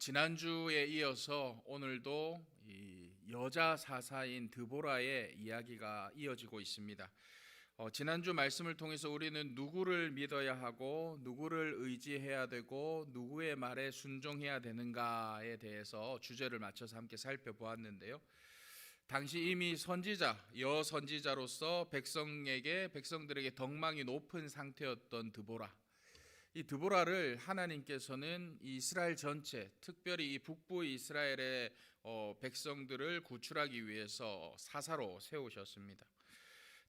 지난주에 이어서 오늘도 이 여자 사사인 드보라의 이야기가 이어지고 있습니다. 어, 지난주 말씀을 통해서 우리는 누구를 믿어야 하고 누구를 의지해야 되고 누구의 말에 순종해야 되는가에 대해서 주제를 맞춰서 함께 살펴보았는데요. 당시 이미 선지자, 여 선지자로서 백성에게 백성들에게 덕망이 높은 상태였던 드보라. 이 드보라를 하나님께서는 이스라엘 전체, 특별히 이 북부 이스라엘의 어, 백성들을 구출하기 위해서 사사로 세우셨습니다.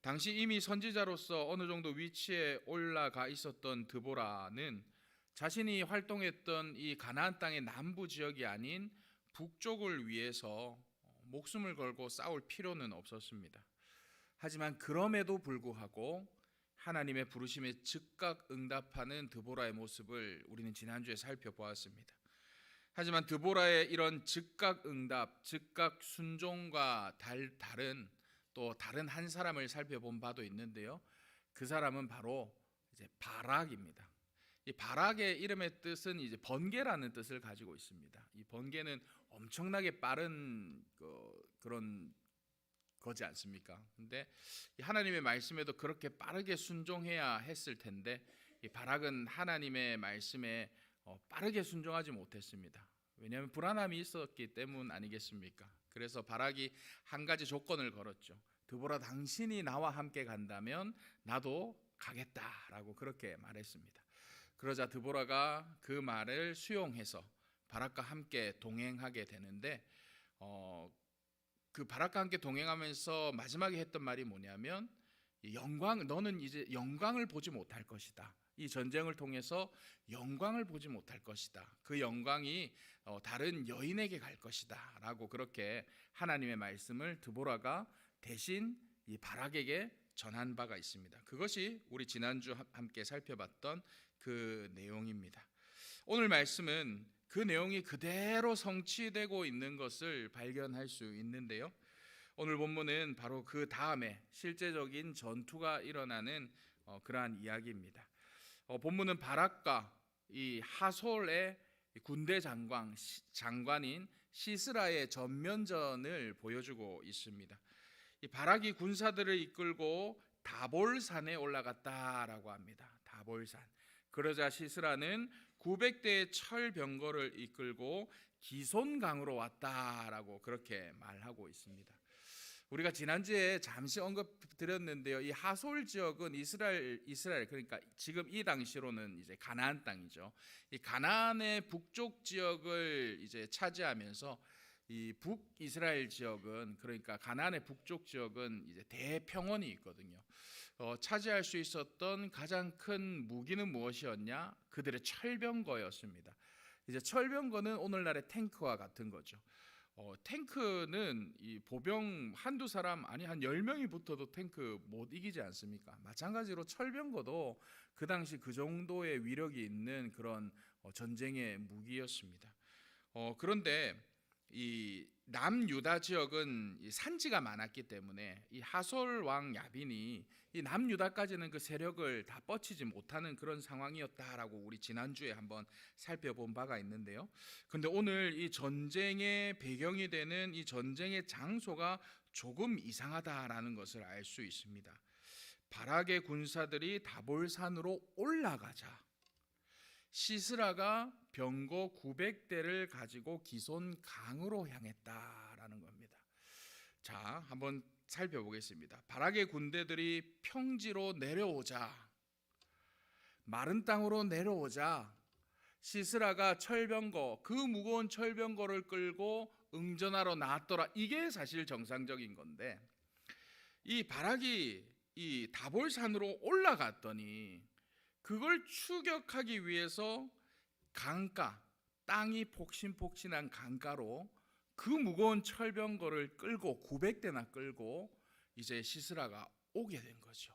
당시 이미 선지자로서 어느 정도 위치에 올라가 있었던 드보라는 자신이 활동했던 이 가나안 땅의 남부 지역이 아닌 북쪽을 위해서 목숨을 걸고 싸울 필요는 없었습니다. 하지만 그럼에도 불구하고 하나님의 부르심에 즉각 응답하는 드보라의 모습을 우리는 지난주에 살펴보았습니다. 하지만 드보라의 이런 즉각 응답, 즉각 순종과 달, 다른 또 다른 한 사람을 살펴본 바도 있는데요. 그 사람은 바로 이제 바락입니다. 이 바락의 이름의 뜻은 이제 번개라는 뜻을 가지고 있습니다. 이 번개는 엄청나게 빠른 그, 그런 거지 않습니까? 근데 하나님의 말씀에도 그렇게 빠르게 순종해야 했을 텐데 이 바락은 하나님의 말씀에 어, 빠르게 순종하지 못했습니다. 왜냐하면 불안함이 있었기 때문 아니겠습니까? 그래서 바락이 한 가지 조건을 걸었죠. 드보라 당신이 나와 함께 간다면 나도 가겠다라고 그렇게 말했습니다. 그러자 드보라가 그 말을 수용해서 바락과 함께 동행하게 되는데 어, 그 바락과 함께 동행하면서 마지막에 했던 말이 뭐냐면 영광 너는 이제 영광을 보지 못할 것이다. 이 전쟁을 통해서 영광을 보지 못할 것이다. 그 영광이 어, 다른 여인에게 갈 것이다라고 그렇게 하나님의 말씀을 드보라가 대신 이 바락에게 전한 바가 있습니다. 그것이 우리 지난주 함께 살펴봤던 그 내용입니다. 오늘 말씀은 그 내용이 그대로 성취되고 있는 것을 발견할 수 있는데요. 오늘 본문은 바로 그 다음에 실제적인 전투가 일어나는 어, 그러한 이야기입니다. 어, 본문은 바락과 이 하솔의 군대 장관 장관인 시스라의 전면전을 보여주고 있습니다. 이 바락이 군사들을 이끌고 다볼산에 올라갔다라고 합니다. 다볼산. 그러자 시스라는 900대의 철병거를 이끌고 기손강으로 왔다라고 그렇게 말하고 있습니다. 우리가 지난주에 잠시 언급드렸는데요. 이 하솔 지역은 이스라엘 이스라엘 그러니까 지금 이 당시로는 이제 가나안 땅이죠. 이 가나안의 북쪽 지역을 이제 차지하면서 이 북이스라엘 지역은 그러니까 가나안의 북쪽 지역은 이제 대평원이 있거든요. 어, 차지할 수 있었던 가장 큰 무기는 무엇이었냐? 그들의 철병거였습니다. 이제 철병거는 오늘날의 탱크와 같은 거죠. 어, 탱크는 이 보병 한두 사람 아니 한 열명이 붙어도 탱크 못 이기지 않습니까? 마찬가지로 철병거도 그 당시 그 정도의 위력이 있는 그런 어, 전쟁의 무기였습니다. 어, 그런데 이 남유다 지역은 이 산지가 많았기 때문에 이 하솔 왕 야빈이 이 남유다까지는 그 세력을 다 뻗치지 못하는 그런 상황이었다라고 우리 지난주에 한번 살펴본 바가 있는데요. 근데 오늘 이 전쟁의 배경이 되는 이 전쟁의 장소가 조금 이상하다라는 것을 알 수 있습니다. 바락의 군사들이 다볼산으로 올라가자 시스라가 병거 900대를 가지고 기손 강으로 향했다라는 겁니다. 자, 한번 살펴보겠습니다. 바락의 군대들이 평지로 내려오자 마른 땅으로 내려오자 시스라가 철병거 그 무거운 철병거를 끌고 응전하러 나왔더라. 이게 사실 정상적인 건데 이 바락이 이 다볼산으로 올라갔더니 그걸 추격하기 위해서 강가 땅이 폭신폭신한 강가로 그 무거운 철병거를 끌고 900대나 끌고 이제 시스라가 오게 된 거죠.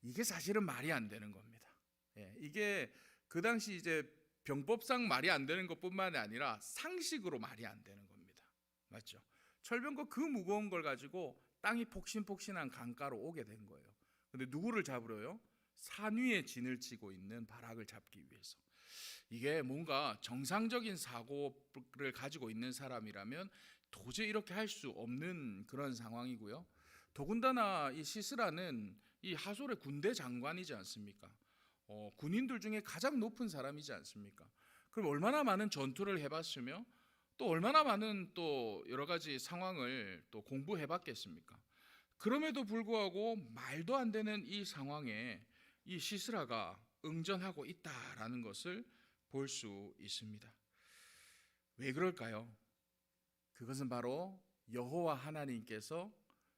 이게 사실은 말이 안 되는 겁니다. 예, 이게 그 당시 이제 병법상 말이 안 되는 것뿐만 아니라 상식으로 말이 안 되는 겁니다. 맞죠? 철병거 그 무거운 걸 가지고 땅이 폭신폭신한 강가로 오게 된 거예요. 근데 누구를 잡으러요? 산 위에 진을 치고 있는 바락을 잡기 위해서. 이게 뭔가 정상적인 사고를 가지고 있는 사람이라면 도저히 이렇게 할 수 없는 그런 상황이고요. 더군다나 이 시스라는 이 하솔의 군대 장관이지 않습니까? 어, 군인들 중에 가장 높은 사람이지 않습니까? 그럼 얼마나 많은 전투를 해봤으며 또 얼마나 많은 또 여러 가지 상황을 또 공부해봤겠습니까? 그럼에도 불구하고 말도 안 되는 이 상황에 이 시스라가 응전하고 있다라는 것을 볼 수 있습니다. 왜 그럴까요? 그것은 바로 여호와 하나님께서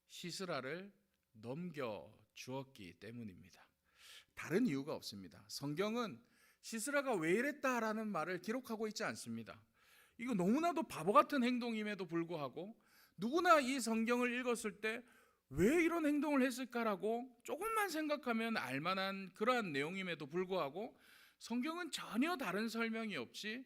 시스라를 넘겨 주었기 때문입니다. 다른 이유가 없습니다. 성경은 시스라가 왜 이랬다라는 말을 기록하고 있지 않습니다. 이거 너무나도 바보 같은 행동임에도 불구하고 누구나 이 성경을 읽었을 때 왜 이런 행동을 했을까라고 조금만 생각하면 알만한 그러한 내용임에도 불구하고 성경은 전혀 다른 설명이 없이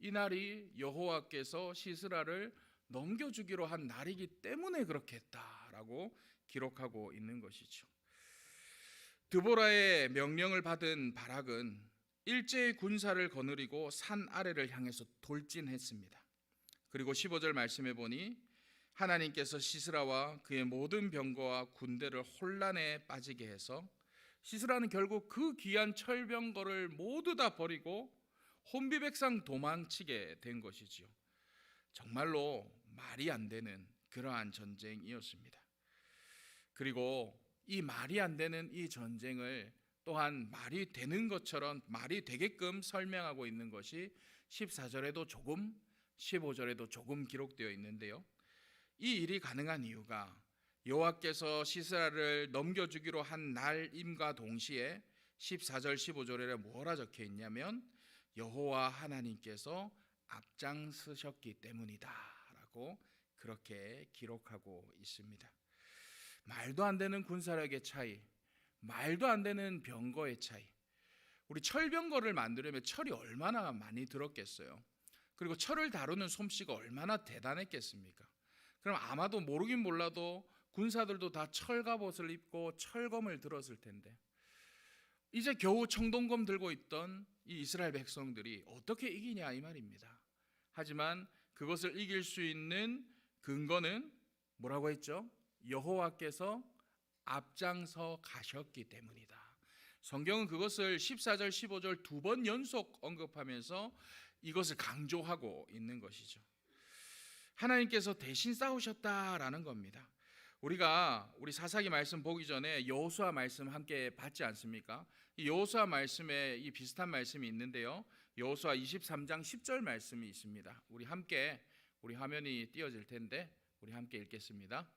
이 날이 여호와께서 시스라를 넘겨주기로 한 날이기 때문에 그렇게 했다라고 기록하고 있는 것이죠. 드보라의 명령을 받은 바락은 일제의 군사를 거느리고 산 아래를 향해서 돌진했습니다. 그리고 15절 말씀해 보니 하나님께서 시스라와 그의 모든 병거와 군대를 혼란에 빠지게 해서 시스라는 결국 그 귀한 철병거를 모두 다 버리고 혼비백상 도망치게 된 것이지요. 정말로 말이 안 되는 그러한 전쟁이었습니다. 그리고 이 말이 안 되는 이 전쟁을 또한 말이 되는 것처럼 말이 되게끔 설명하고 있는 것이 14절에도 조금 15절에도 조금 기록되어 있는데요. 이 일이 가능한 이유가 여호와께서 시스라를 넘겨주기로 한 날임과 동시에 14절 15절에 뭐라 적혀 있냐면 여호와 하나님께서 앞장서셨기 때문이다라고 그렇게 기록하고 있습니다. 말도 안 되는 군사력의 차이, 말도 안 되는 병거의 차이. 우리 철병거를 만들려면 철이 얼마나 많이 들었겠어요. 그리고 철을 다루는 솜씨가 얼마나 대단했겠습니까? 그럼 아마도 모르긴 몰라도 군사들도 다 철갑옷을 입고 철검을 들었을 텐데 이제 겨우 청동검 들고 있던 이 이스라엘 백성들이 어떻게 이기냐 이 말입니다. 하지만 그것을 이길 수 있는 근거는 뭐라고 했죠? 여호와께서 앞장서 가셨기 때문이다. 성경은 그것을 14절 15절 두 번 연속 언급하면서 이것을 강조하고 있는 것이죠. 하나님께서 대신 싸우셨다라는 겁니다. 우리가 우리 사사기 말씀 보기 전에 여호수아 말씀 함께 봤지 않습니까? 이 여호수아 말씀에 이 비슷한 말씀이 있는데요. 여호수아 23장 10절 말씀이 있습니다. 우리 함께 우리 화면이 띄어질 텐데 우리 함께 읽겠습니다.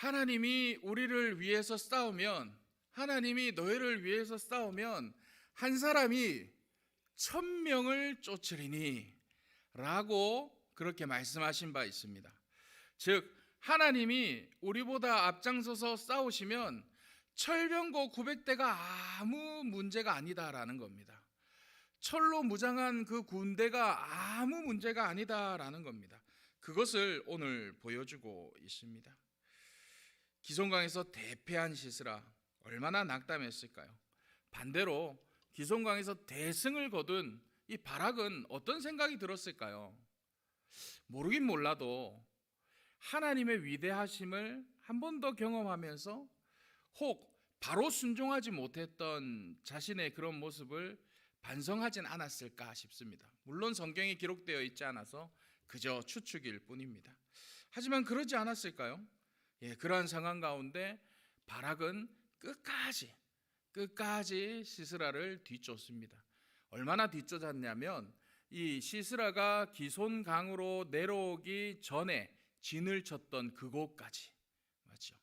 하나님이 우리를 위해서 싸우면 하나님이 너희를 위해서 싸우면 한 사람이 천 명을 쫓으리니 라고 그렇게 말씀하신 바 있습니다. 즉 하나님이 우리보다 앞장서서 싸우시면 철병거 900대가 아무 문제가 아니다라는 겁니다. 철로 무장한 그 군대가 아무 문제가 아니다라는 겁니다. 그것을 오늘 보여주고 있습니다. 기송강에서 대패한 시스라 얼마나 낙담했을까요? 반대로 기송강에서 대승을 거둔 이 바락은 어떤 생각이 들었을까요? 모르긴 몰라도 하나님의 위대하심을 한 번 더 경험하면서 혹 바로 순종하지 못했던 자신의 그런 모습을 반성하진 않았을까 싶습니다. 물론 성경에 기록되어 있지 않아서 그저 추측일 뿐입니다. 하지만 그러지 않았을까요? 예, 그러한 상황 가운데 바락은 끝까지 끝까지 시스라를 뒤쫓습니다. 얼마나 뒤쫓았냐면 이 시스라가 기손강으로 내려오기 전에 진을 쳤던 그곳까지 맞죠?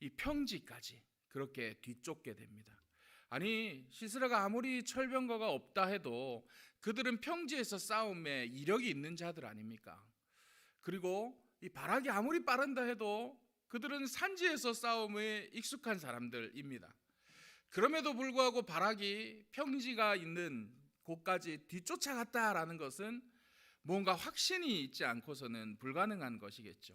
이 평지까지 그렇게 뒤쫓게 됩니다. 아니 시스라가 아무리 철병거가 없다 해도 그들은 평지에서 싸움에 이력이 있는 자들 아닙니까? 그리고 이 바락이 아무리 빠른다 해도 그들은 산지에서 싸움에 익숙한 사람들입니다. 그럼에도 불구하고 바락이 평지가 있는 곳까지 뒤쫓아갔다라는 것은 뭔가 확신이 있지 않고서는 불가능한 것이겠죠.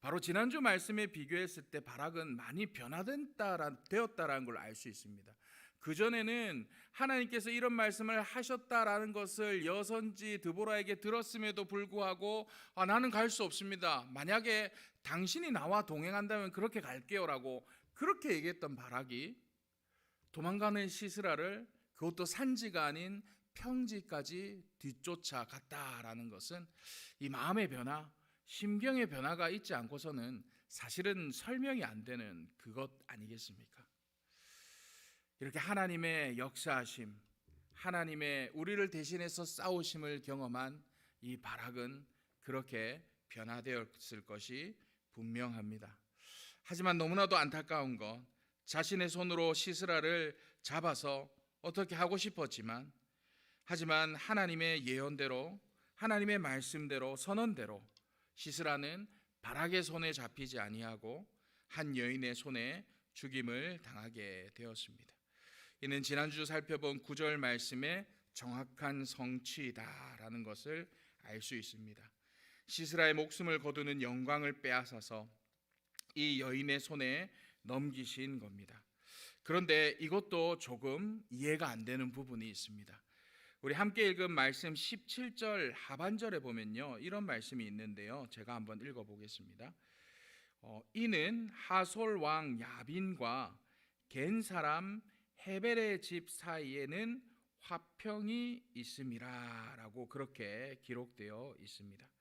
바로 지난주 말씀에 비교했을 때 바락은 많이 변화됐다 되었다라는 걸 알 수 있습니다. 그 전에는 하나님께서 이런 말씀을 하셨다라는 것을 여선지 드보라에게 들었음에도 불구하고 아, 나는 갈 수 없습니다. 만약에 당신이 나와 동행한다면 그렇게 갈게요라고 그렇게 얘기했던 바락이 도망가는 시스라를 그것도 산지가 아닌 평지까지 뒤쫓아 갔다라는 것은 이 마음의 변화, 심경의 변화가 있지 않고서는 사실은 설명이 안 되는 그것 아니겠습니까? 이렇게 하나님의 역사하심, 하나님의 우리를 대신해서 싸우심을 경험한 이 바락은 그렇게 변화되었을 것이 분명합니다. 하지만 너무나도 안타까운 것, 자신의 손으로 시스라를 잡아서 어떻게 하고 싶었지만, 하지만 하나님의 예언대로, 하나님의 말씀대로, 선언대로 시스라는 바락의 손에 잡히지 아니하고 한 여인의 손에 죽임을 당하게 되었습니다. 이는 지난주 살펴본 구절 말씀의 정확한 성취다라는 것을 알 수 있습니다. 시스라의 목숨을 거두는 영광을 빼앗아서 이 여인의 손에 넘기신 겁니다. 그런데 이것도 조금 이해가 안 되는 부분이 있습니다. 우리 함께 읽은 말씀 17절 하반절에 보면요. 이런 말씀이 있는데요. 제가 한번 읽어 보겠습니다. 어, 이는 하솔 왕 야빈과 겐 사람 헤벨의 집 사이에는 화평이 있음이라라고 그렇게 기록되어 있습니다.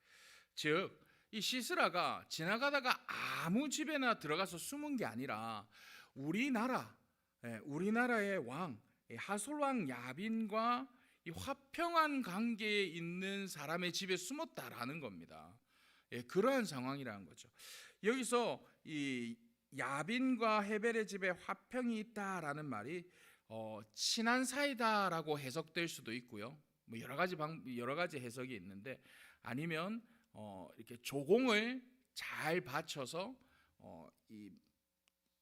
즉, 이 시스라가 지나가다가 아무 집에나 들어가서 숨은 게 아니라 우리나라, 예, 우리나라의 왕 하솔 왕 야빈과 이 화평한 관계에 있는 사람의 집에 숨었다라는 겁니다. 예, 그러한 상황이라는 거죠. 여기서 이 야빈과 헤벨의 집에 화평이 있다라는 말이 어, 친한 사이다라고 해석될 수도 있고요. 뭐 여러 가지 방 여러 가지 해석이 있는데 아니면 어, 이렇게 조공을 잘 받쳐서 어, 이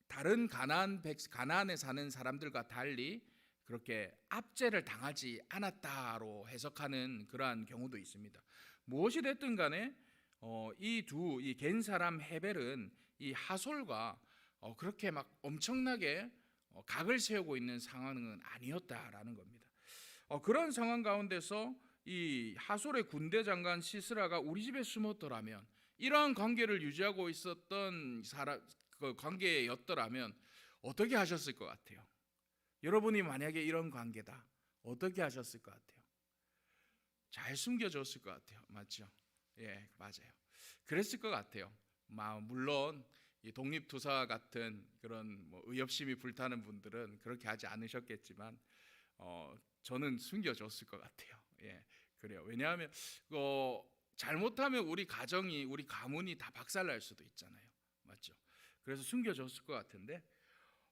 다른 가나안 백 가나안에 사는 사람들과 달리 그렇게 압제를 당하지 않았다로 해석하는 그러한 경우도 있습니다. 무엇이 됐든 간에 어, 이두 이 겐 사람 헤벨은 이 하솔과 어, 그렇게 막 엄청나게 어, 각을 세우고 있는 상황은 아니었다라는 겁니다. 어, 그런 상황 가운데서 이 하솔의 군대 장관 시스라가 우리 집에 숨었더라면 이러한 관계를 유지하고 있었던 사람 그 관계였더라면 어떻게 하셨을 것 같아요? 여러분이 만약에 이런 관계다 어떻게 하셨을 것 같아요? 잘 숨겨졌을 것 같아요. 맞죠? 예, 맞아요. 그랬을 것 같아요. 물론 독립투사 같은 그런 뭐 의협심이 불타는 분들은 그렇게 하지 않으셨겠지만 어, 저는 숨겨줬을 것 같아요. 예, 그래요. 왜냐하면 어, 잘못하면 우리 가정이 우리 가문이 다 박살날 수도 있잖아요. 맞죠? 그래서 숨겨줬을 것 같은데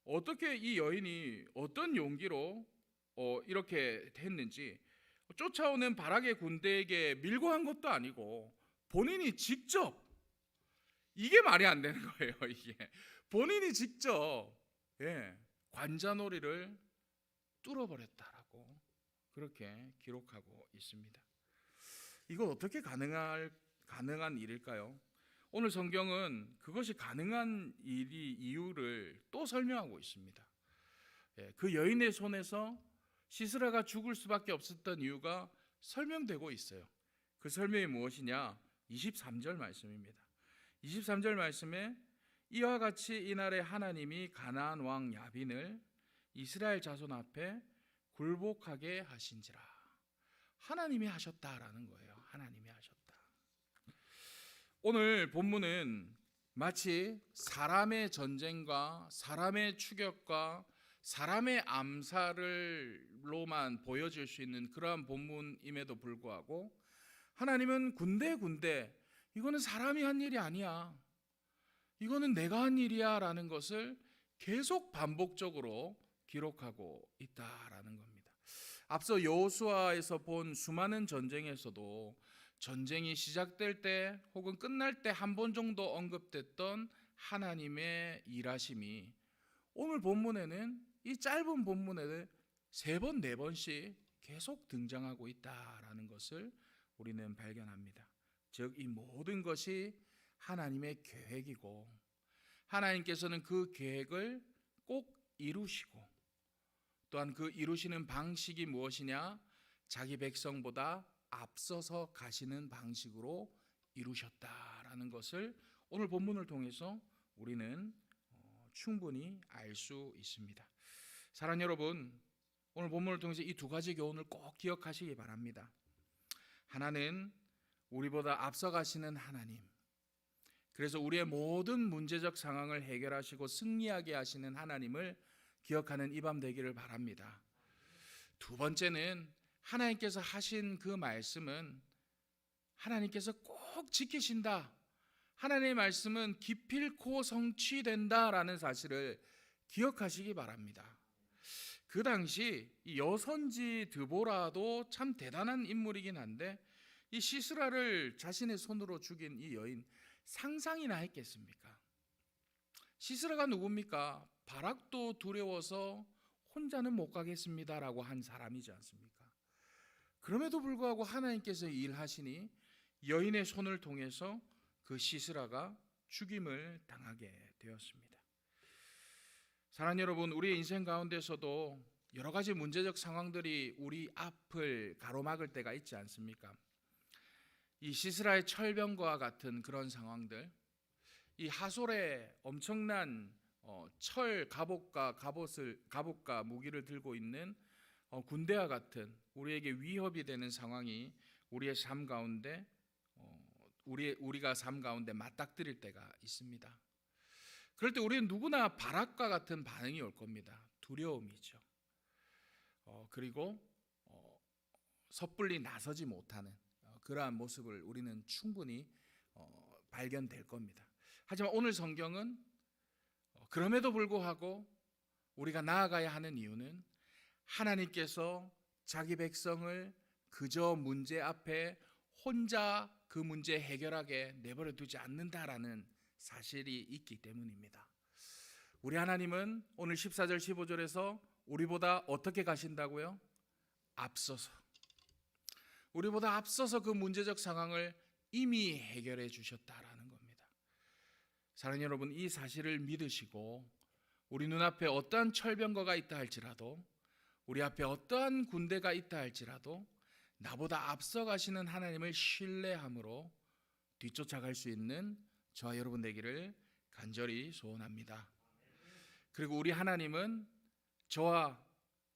어떻게 이 여인이 어떤 용기로 어, 이렇게 했는지 쫓아오는 바락의 군대에게 밀고 한 것도 아니고 본인이 직접 이게 말이 안 되는 거예요. 이게 본인이 직접 예, 관자놀이를 뚫어버렸다라고 그렇게 기록하고 있습니다. 이거 어떻게 가능할 가능한 일일까요? 오늘 성경은 그것이 가능한 일이 이유를 또 설명하고 있습니다. 예, 그 여인의 손에서 시스라가 죽을 수밖에 없었던 이유가 설명되고 있어요. 그 설명이 무엇이냐? 23절 말씀입니다. 23절 말씀에 이와 같이 이날에 하나님이 가나안 왕 야빈을 이스라엘 자손 앞에 굴복하게 하신지라. 하나님이 하셨다라는 거예요. 하나님이 하셨다. 오늘 본문은 마치 사람의 전쟁과 사람의 추격과 사람의 암살을로만 보여질 수 있는 그러한 본문임에도 불구하고 하나님은 군데 군데 이거는 사람이 한 일이 아니야. 이거는 내가 한 일이야 라는 것을 계속 반복적으로 기록하고 있다라는 겁니다. 앞서 여호수아에서 본 수많은 전쟁에서도 전쟁이 시작될 때 혹은 끝날 때 한 번 정도 언급됐던 하나님의 일하심이 오늘 본문에는 이 짧은 본문에는 세 번, 네 번씩 계속 등장하고 있다라는 것을 우리는 발견합니다. 즉 이 모든 것이 하나님의 계획이고 하나님께서는 그 계획을 꼭 이루시고 또한 그 이루시는 방식이 무엇이냐? 자기 백성보다 앞서서 가시는 방식으로 이루셨다라는 것을 오늘 본문을 통해서 우리는 어, 충분히 알 수 있습니다. 사랑 여러분, 오늘 본문을 통해서 이 두 가지 교훈을 꼭 기억하시기 바랍니다. 하나는 우리보다 앞서가시는 하나님. 그래서 우리의 모든 문제적 상황을 해결하시고 승리하게 하시는 하나님을 기억하는 이 밤 되기를 바랍니다. 두 번째는 하나님께서 하신 그 말씀은 하나님께서 꼭 지키신다. 하나님의 말씀은 기필코 성취된다라는 사실을 기억하시기 바랍니다. 그 당시 이 여선지 드보라도 참 대단한 인물이긴 한데 이 시스라를 자신의 손으로 죽인 이 여인 상상이나 했겠습니까? 시스라가 누굽니까? 바락도 두려워서 혼자는 못 가겠습니다라고 한 사람이지 않습니까? 그럼에도 불구하고 하나님께서 일하시니 여인의 손을 통해서 그 시스라가 죽임을 당하게 되었습니다. 사랑하는 여러분, 우리 인생 가운데서도 여러 가지 문제적 상황들이 우리 앞을 가로막을 때가 있지 않습니까? 이 시스라의 철병과 같은 그런 상황들, 이 하솔의 엄청난 어, 철 갑옷과 갑옷을 갑옷과 무기를 들고 있는 어, 군대와 같은 우리에게 위협이 되는 상황이 우리의 삶 가운데 어, 우리 우리가 삶 가운데 맞닥뜨릴 때가 있습니다. 그럴 때 우리는 누구나 바락과 같은 반응이 올 겁니다. 두려움이죠. 어, 그리고 어, 섣불리 나서지 못하는 어, 그러한 모습을 우리는 충분히 어, 발견될 겁니다. 하지만 오늘 성경은 어, 그럼에도 불구하고 우리가 나아가야 하는 이유는 하나님께서 자기 백성을 그저 문제 앞에 혼자 그 문제 해결하게 내버려 두지 않는다라는 사실이 있기 때문입니다. 우리 하나님은 오늘 14절 15절에서 우리보다 어떻게 가신다고요? 앞서서 우리보다 앞서서 그 문제적 상황을 이미 해결해 주셨다라는 겁니다. 사랑하는 여러분, 이 사실을 믿으시고 우리 눈앞에 어떠한 철병거가 있다 할지라도 우리 앞에 어떠한 군대가 있다 할지라도 나보다 앞서 가시는 하나님을 신뢰함으로 뒤쫓아갈 수 있는 저와 여러분 되기를 간절히 소원합니다. 그리고 우리 하나님은 저와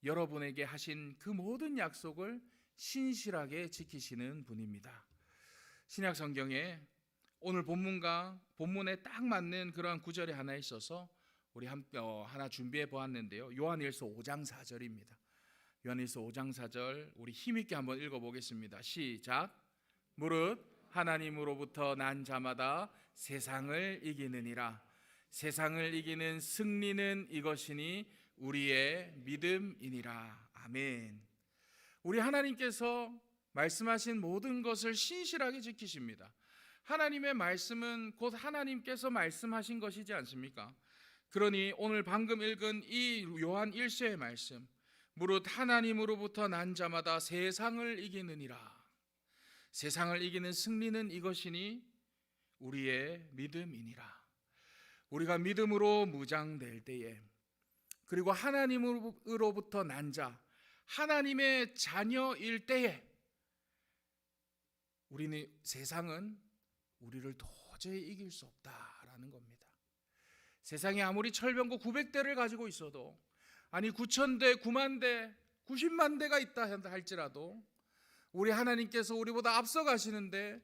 여러분에게 하신 그 모든 약속을 신실하게 지키시는 분입니다. 신약 성경에 오늘 본문과 본문에 딱 맞는 그러한 구절이 하나 있어서 우리 한, 어, 하나 준비해 보았는데요. 요한일서 5장 4절입니다. 요한일서 5장 4절 우리 힘 있게 한번 읽어 보겠습니다. 시작. 무릇 하나님으로부터 난 자마다 세상을 이기느니라. 세상을 이기는 승리는 이것이니 우리의 믿음이니라. 아멘. 우리 하나님께서 말씀하신 모든 것을 신실하게 지키십니다. 하나님의 말씀은 곧 하나님께서 말씀하신 것이지 않습니까? 그러니 오늘 방금 읽은 이 요한 1세의 말씀 무릇 하나님으로부터 난 자마다 세상을 이기느니라. 세상을 이기는 승리는 이것이니 우리의 믿음이니라. 우리가 믿음으로 무장될 때에 그리고 하나님으로부터 난 자, 하나님의 자녀일 때에 우리는 세상은 우리를 도저히 이길 수 없다라는 겁니다. 세상에 아무리 철병고 900대를 가지고 있어도 아니 9천 대, 9만 대, 90만 대가 있다 할지라도 우리 하나님께서 우리보다 앞서 가시는데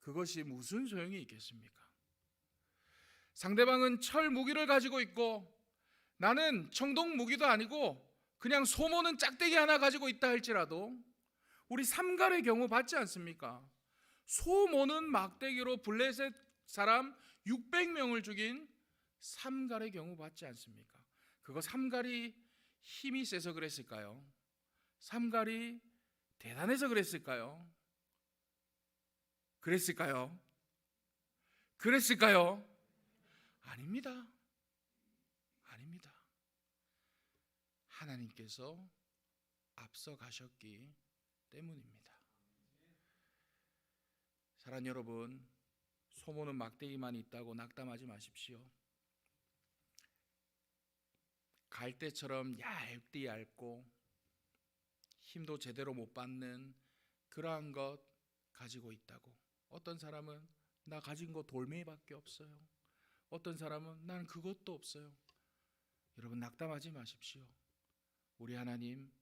그것이 무슨 소용이 있겠습니까? 상대방은 철 무기를 가지고 있고 나는 청동 무기도 아니고 그냥 소모는 짝대기 하나 가지고 있다 할지라도 우리 삼갈의 경우 받지 않습니까? 소모는 막대기로 블레셋 사람 600명을 죽인 삼갈의 경우 받지 않습니까? 그거 삼갈이 힘이 세서 그랬을까요? 삼갈이 대단해서 그랬을까요? 그랬을까요? 그랬을까요? 아닙니다. 아닙니다. 하나님께서 앞서 가셨기 때문입니다. 사랑 여러분, 소모는 막대기만 있다고 낙담하지 마십시오. 갈대처럼 얇디 얇고 힘도 제대로 못 받는 그러한 것 가지고 있다고. 어떤 사람은 나 가진 거 돌멩이밖에 없어요. 어떤 사람은 난 그것도 없어요. 여러분 낙담하지 마십시오. 우리 하나님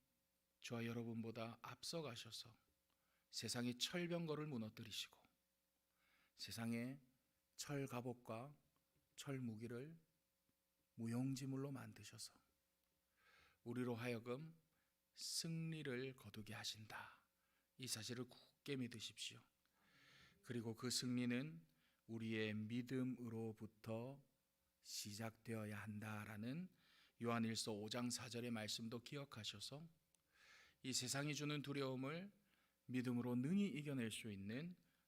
저와 여러분보다 앞서 가셔서 세상의 철병거를 무너뜨리시고 세상의 철 갑옷과 철 무기를 무용지물로 만드셔서 우리로 하여금 승리를 거두게 하신다. 이 사실을 굳게 믿으십시오. 그리고 그 승리는 우리의 믿음으로부터 시작되어야 한다라는 요한일서 5장 4절의 말씀도 기억하셔서 이 세상이 주는 두려움을 믿음으로 능히 이겨낼 수 있는